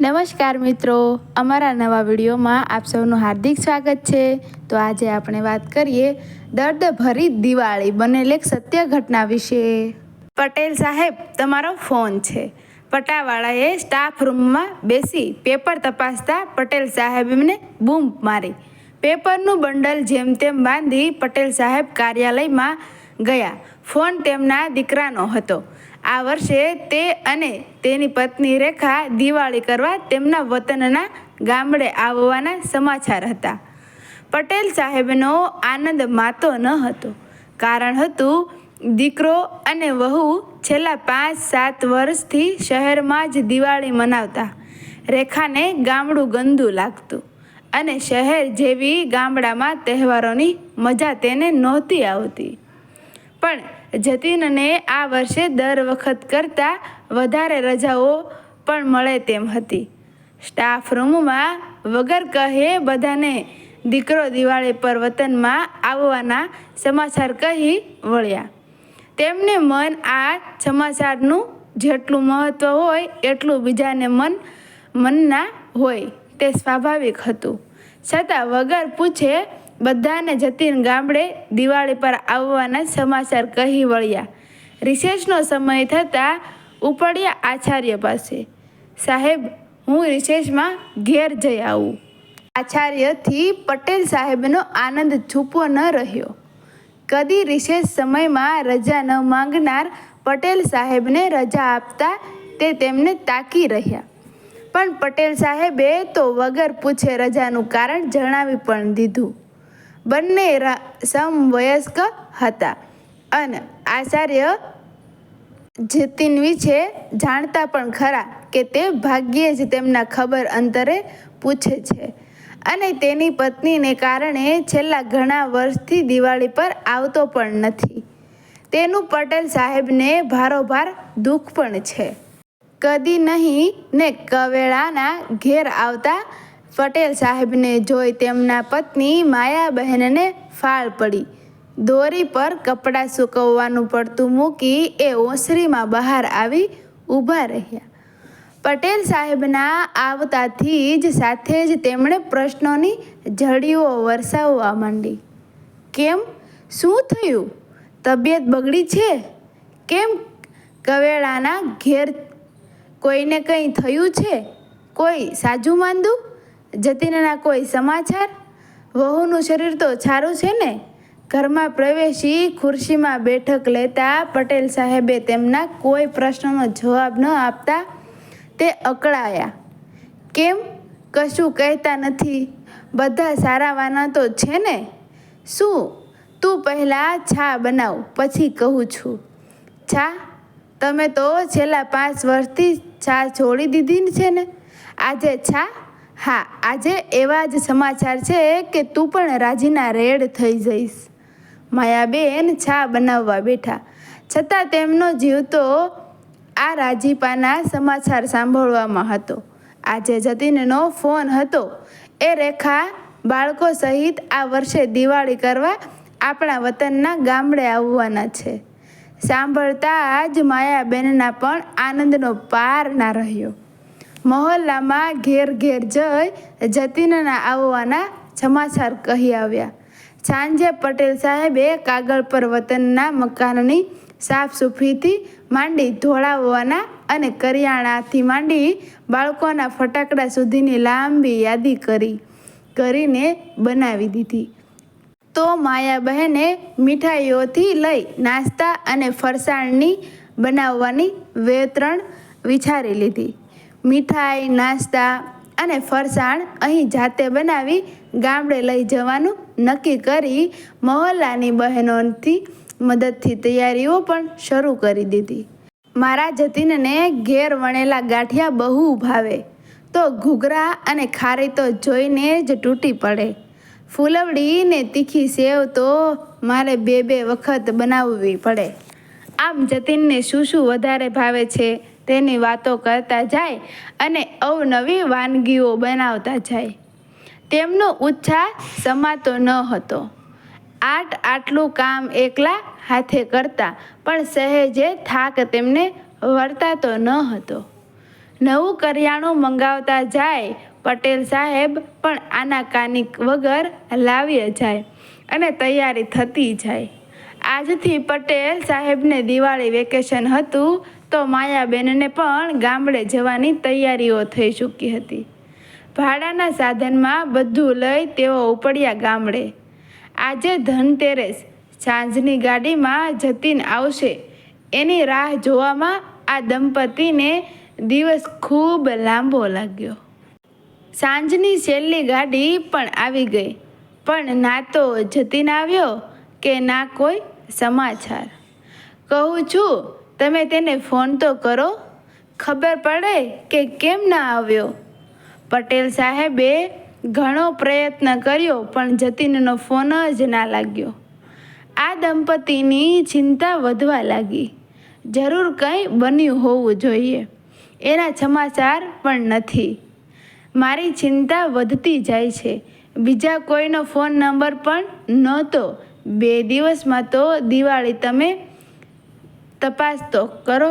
નમસ્કાર મિત્રો, અમારા નવા વિડીયોમાં આપ સૌનું હાર્દિક સ્વાગત છે. તો આજે આપણે વાત કરીએ દર્દ ભરી દિવાળી બનેલ એક સત્ય ઘટના વિશે. પટેલ સાહેબ, તમારો ફોન છે. પટાવાળાએ સ્ટાફ રૂમમાં બેસી પેપર તપાસતા પટેલ સાહેબને બૂમ મારી. પેપરનું બંડલ જેમ તેમ બાંધી પટેલ સાહેબ કાર્યાલયમાં ગયા. ફોન તેમના દીકરાનો હતો. આ વર્ષે તે અને તેની પત્ની રેખા દિવાળી કરવા તેમના વતનના ગામડે આવવાના સમાચાર હતા. પટેલ સાહેબનો આનંદ માતો ન હતો. કારણ હતું, દીકરો અને વહુ છેલ્લા પાંચ સાત વર્ષથી શહેરમાં જ દિવાળી મનાવતા. રેખાને ગામડું ગંદુ લાગતું અને શહેર જેવી ગામડામાં તહેવારોની મજા તેને નહોતી આવતી. પણ જતીનને આ વર્ષે દર વખત કરતાં વધારે રજાઓ પણ મળે તેમ હતી. સ્ટાફ રૂમમાં વગર કહે બધાને દીકરો દિવાળી પર વતનમાં આવવાના સમાચાર કહી વળ્યા. તેમને મન આ સમાચારનું જેટલું મહત્ત્વ હોય એટલું બીજાને મન, મનના હોય તે સ્વાભાવિક હતું. છતાં વગર પૂછે બધાને જતીન ગામડે દિવાળી પર આવવાના સમાચાર કહી વળ્યા. રિસેસનો સમય થતાં ઉપડ્યા આચાર્ય પાસે. સાહેબ, હું રિસેસમાં ઘેર જઈ આવું. આચાર્યથી પટેલ સાહેબનો આનંદ છૂપો ન રહ્યો. કદી રિસેસ સમયમાં રજા ન માંગનાર પટેલ સાહેબને રજા આપતા તે તેમને તાકી રહ્યા. પણ પટેલ સાહેબે તો વગર પૂછે રજાનું કારણ જણાવી પણ દીધું. બંને સમવયસ્ક હતા. અને આચાર્ય જતીન વિશે જાણતા પણ ખરા કે તે ભાગ્યે જ તેમના ખબર અંતરે પૂછે છે. અને તેની પત્નીને કારણે છેલ્લા ઘણા વર્ષથી દિવાળી પર આવતો પણ નથી. તેનું પટેલ સાહેબને ભારોભાર દુઃખ પણ છે. કદી નહીં ને કવેળાના ઘેર આવતા પટેલ સાહેબને જોઈ તેમના પત્ની માયાબહેનને ફાળ પડી. દોરી પર કપડાં સૂકવવાનું પડતું મૂકી એ ઓસરીમાં બહાર આવી ઊભા રહ્યા. પટેલ સાહેબના આવતાથી જ સાથે જ તેમણે પ્રશ્નોની ઝડીઓ વરસાવવા માંડી. કેમ? શું થયું? તબિયત બગડી છે? કેમ કવેળાના ઘેર કોઈને કંઈ થયું છે? કોઈ સાજું માંદું? જતીનના કોઈ સમાચાર? વહુનું શરીર તો સારું છે ને? ઘરમાં પ્રવેશી ખુરશીમાં બેઠક લેતા પટેલ સાહેબે તેમના કોઈ પ્રશ્નનો જવાબ ન આપતા તે અકળાયા. કેમ? કશું કહેતા નથી. બધા સારા વાના તો છે ને? શું? તું પહેલાં છા બનાવ, પછી કહું છું. છા? તમે તો છેલ્લા પાંચ વર્ષથી છા છોડી દીધી છે ને? આજે ચા હા, આજે એવા જ સમાચાર છે કે તું પણ રાજીના રેડ થઈ જઈશ. માયાબેન ચા બનાવવા બેઠા. છતાં તેમનો જીવ તો આ રાજીપાના સમાચાર સાંભળવામાં હતો. આજે જતીનનો ફોન હતો. એ રેખા બાળકો સહિત આ વર્ષે દિવાળી કરવા આપણા વતનના ગામડે આવવાના છે. સાંભળતા જ માયાબેનના પણ આનંદનો પાર ના રહ્યો. મહોલ્લામાં ઘેર ઘેર જઈ જતીનના આવવાના સમાચાર કહી આવ્યા. સાંજે પટેલ સાહેબે કાગળ પર વતનના મકાનની સાફ સુફીથી માંડી ધોળાવવાના અને કરિયાણાથી માંડી બાળકોના ફટાકડા સુધીની લાંબી યાદી કરી, કરીને બનાવી દીધી. તો માયાબહેને મીઠાઈઓથી લઈ નાસ્તા અને ફરસાણની બનાવવાની વેતરણ વિચારી લીધી. મીઠાઈ, નાસ્તા અને ફરસાણ અહીં જાતે બનાવી ગામડે લઈ જવાનું નક્કી કરી મહોલ્લાની બહેનોથી મદદથી તૈયારીઓ પણ શરૂ કરી દીધી. મારા જતીનને ઘેર વણેલા ગાંઠિયા બહુ ભાવે. તો ઘૂઘરા અને ખારી તો જોઈને જ તૂટી પડે. ફૂલવડી ને તીખી સેવ તો મારે બે બે વખત બનાવવી પડે. આમ જતીનને શું શું વધારે ભાવે છે? તેની વાતો કરતા જાય અને અવનવી વાનગીઓ બનાવતા જાય. તેમનો ઉત્સાહ સમાતો ન હતો. આટ આટલું કામ એકલા હાથે કરતા પણ સહેજે થાક તેમને વર્તાતો ન હતો. નવું કરિયાણું મંગાવતા જાય, પટેલ સાહેબ પણ આનાકાની વગર લાવી જાય અને તૈયારી થતી જાય. આજથી પટેલ સાહેબને દિવાળી વેકેશન હતું તો માયાબેનને પણ ગામડે જવાની તૈયારીઓ થઈ ચૂકી હતી. ભાડાના સાધનમાં બધું લઈ તેઓ ઉપડ્યા ગામડે. આજે ધનતેરસ, સાંજની ગાડીમાં જતીન આવશે. એની રાહ જોવામાં આ દંપતીને દિવસ ખૂબ લાંબો લાગ્યો. સાંજની છેલ્લી ગાડી પણ આવી ગઈ, પણ ના તો જતીન આવ્યો કે ના કોઈ સમાચાર. કહું છું તમે તેને ફોન તો કરો. ખબર પડે કે કેમ ના આવ્યો. પટેલ સાહેબે ઘણો પ્રયત્ન કર્યો, પણ જતીનનો ફોન જ ના લાગ્યો. આ દંપતીની ચિંતા વધવા લાગી. જરૂર કંઈ બન્યું હોવું જોઈએ. એના સમાચાર પણ નથી. મારી ચિંતા વધતી જાય છે. બીજા કોઈનો ફોન નંબર પણ નહોતો. બે દિવસમાં તો દિવાળી તમે તપાસ તો કરો.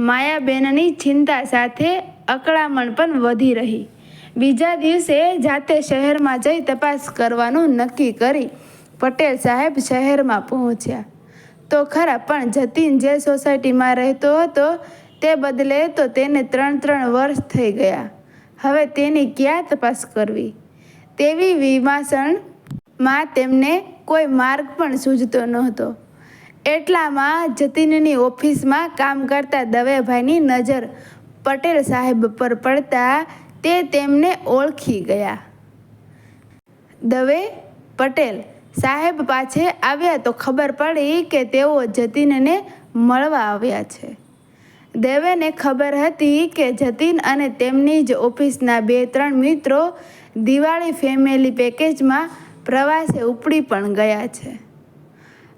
માયાબેનની ચિંતા સાથે અકળામણ પણ વધી રહી. બીજા દિવસે જાતે શહેરમાં જઈ તપાસ કરવાનું નક્કી કરી પટેલ સાહેબ શહેરમાં પહોંચ્યા. તો ખરા, પણ જતીન જે સોસાયટીમાં રહેતો હતો તે બદલે તો તેને ત્રણ ત્રણ વર્ષ થઈ ગયા. હવે તેની ક્યાં તપાસ કરવી? તેવી વિમાસણમાં તેમને કોઈ માર્ગ પણ સૂઝતો નહોતો. એટલામાં જતીનની ઓફિસમાં કામ કરતા દવેભાઈની નજર પટેલ સાહેબ પર પડતા તે તેમને ઓળખી ગયા. દવે, પટેલ સાહેબ પાછે આવ્યા તો ખબર પડી કે તેઓ જતીનને મળવા આવ્યા છે. દેવેને ખબર હતી કે જતીન અને તેમની જ ઓફિસના બે ત્રણ મિત્રો દિવાળી ફેમિલી પેકેજમાં પ્રવાસે ઉપડી પણ ગયા છે.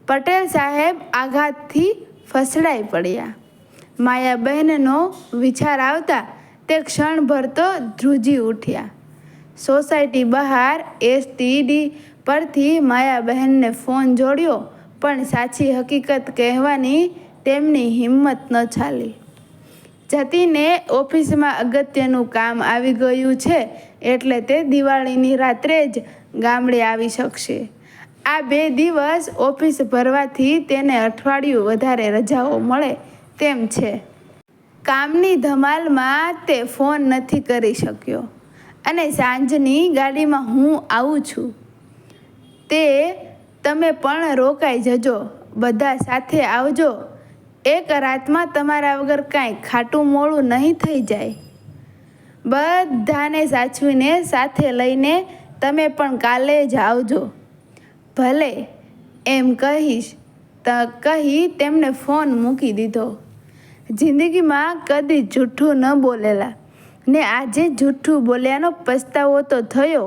પટેલ સાહેબ આઘાતથી ફસડાઈ પડ્યા. માયાબહેનનો વિચાર આવતા તે ક્ષણભર તો ધ્રુજી ઉઠ્યા. સોસાયટી બહાર એસટીડી પરથી માયાબહેનને ફોન જોડ્યો, પણ સાચી હકીકત કહેવાની તેમની હિંમત ન ચાલી. જતીને ઓફિસમાં અગત્યનું કામ આવી ગયું છે એટલે તે દિવાળીની રાત્રે જ ગામડે આવી શકશે. આ બે દિવસ ઓફિસ ભરવાથી તેને અઠવાડિયું વધારે રજાઓ મળે તેમ છે. કામની ધમાલમાં તે ફોન નથી કરી શક્યો અને સાંજની ગાડીમાં હું આવું છું. તે, તમે પણ રોકાઈ જજો, બધા સાથે આવજો. એક રાતમાં તમારા વગર કાંઈ ખાટું મોડું નહીં થઈ જાય. બધાને સાચવીને સાથે લઈને તમે પણ કાલે જ આવજો. ભલે એમ કહીશ, ત કહી તેમને ફોન મૂકી દીધો. જિંદગીમાં કદી જૂઠું ન બોલેલા. ને આજે જૂઠું બોલ્યાનો પસ્તાવો તો થયો.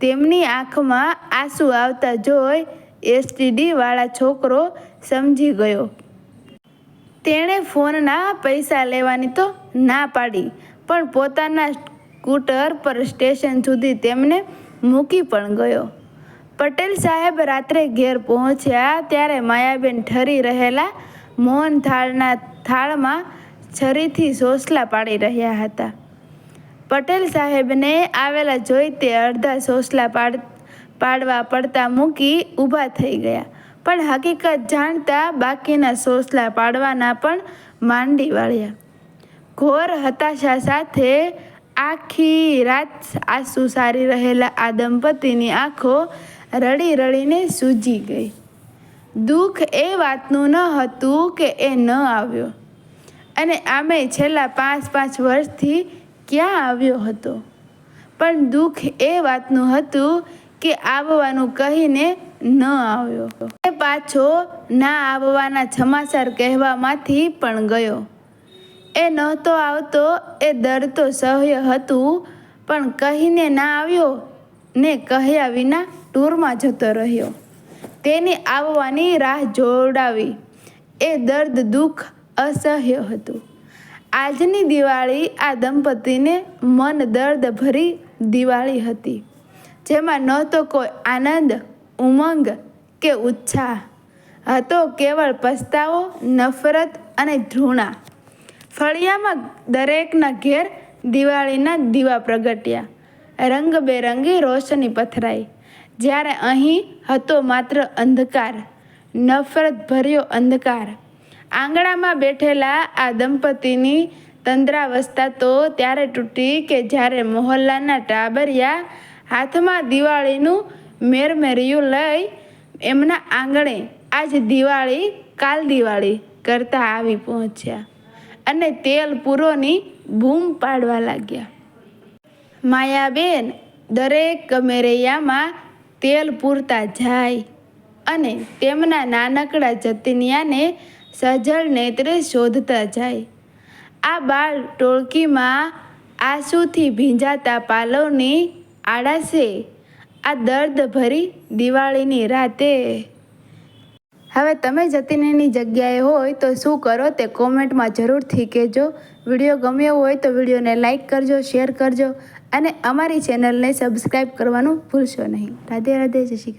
તેમની આંખમાં આંસુ આવતા જોઈ એસટીડીવાળા છોકરો સમજી ગયો. તેણે ફોનના પૈસા લેવાની તો ના પાડી, પણ પોતાના સ્કૂટર પર સ્ટેશન સુધી તેમને મૂકી પણ ગયો. પટેલ સાહેબ રાત્રે ઘેર પહોંચ્યા ત્યારે માયાબેન ઠરી રહેલા મોહન થાળના થાળમાં છરીથી સોસલા પાડી રહ્યા હતા. પટેલ સાહેબને આવેલા જોઈ તે અડધા સોસલા પાડ, પાડવા પડતા મૂકી ઊભા થઈ ગયા. પણ હકીકત જાણતા બાકીના સોસલા પાડવાના પણ માંડી વાળ્યા. ઘોર હતાશા સાથે આખી રાત આંસુ સારી રહેલા આ દંપતીની આંખો રડી રડીને સૂજી ગઈ. દુઃખ એ વાતનું ન હતું કે એ ન આવ્યો. અને આમે છેલ્લા પાંચ પાંચ વર્ષથી ક્યાં આવ્યો હતો? પણ દુઃખ એ વાતનું હતું કે આવવાનું કહીને ન આવ્યો. એ પાછો ના આવવાના સમાચાર કહેવામાંથી પણ ગયો. એ નહોતો આવતો, એ દર તો સહ્ય હતું, પણ કહીને ના આવ્યો ને કહ્યા વિના ટૂરમાં જતો રહ્યો. તેની આવવાની રાહ જોડાવી એ દર્દ, દુઃખ, અસહ્ય હતું. આજની દિવાળી આ દંપતીને મન દર્દ ભરી દિવાળી હતી, જેમાં નહોતો કોઈ આનંદ, ઉમંગ કે ઉત્સાહ. હતો કેવળ પસ્તાવો, નફરત અને ધૃણા ફળિયામાં દરેકના ઘેર દિવાળીના દીવા પ્રગટ્યા. રંગબેરંગી રોશની પથરાઈ. જ્યારે અહીં હતો માત્ર અંધકાર નફરત ભર્યો અંધકાર. આંગણામાં બેઠેલા આ દંપતીની તંદ્રાવસ્થા તો ત્યારે તૂટી કે જ્યારે મોહલ્લાના ટાબરિયા હાથમાં દિવાળીનું મેરમેરિયું લઈ એમના આંગણે આજ દિવાળી, કાલ દિવાળી કરતા આવી પહોંચ્યા અને તેલ પૂરોની બૂમ પાડવા લાગ્યા. માયાબેન દરેક કમેરૈયામાં તેલ પૂરતા જાય અને તેમના નાનકડા જતિનિયાને સજળ નેત્રે શોધતા જાય. આ બાળ ટોળકીમાં આંસુથી ભીંજાતા પાલવની આડાશે, આ દર્દ ભરી દિવાળીની રાતે. હવે તમે જતીનની જગ્યાએ હોય તો શું કરો તે કોમેન્ટમાં જરૂરથી કહેજો. વીડિયો ગમ્યો હોય તો વિડીયોને લાઇક કરજો, શેર કરજો અને અમારી ચેનલને સબસ્ક્રાઈબ કરવાનું ભૂલશો નહીં. રાધે રાધે જય શ્રી કૃષ્ણ.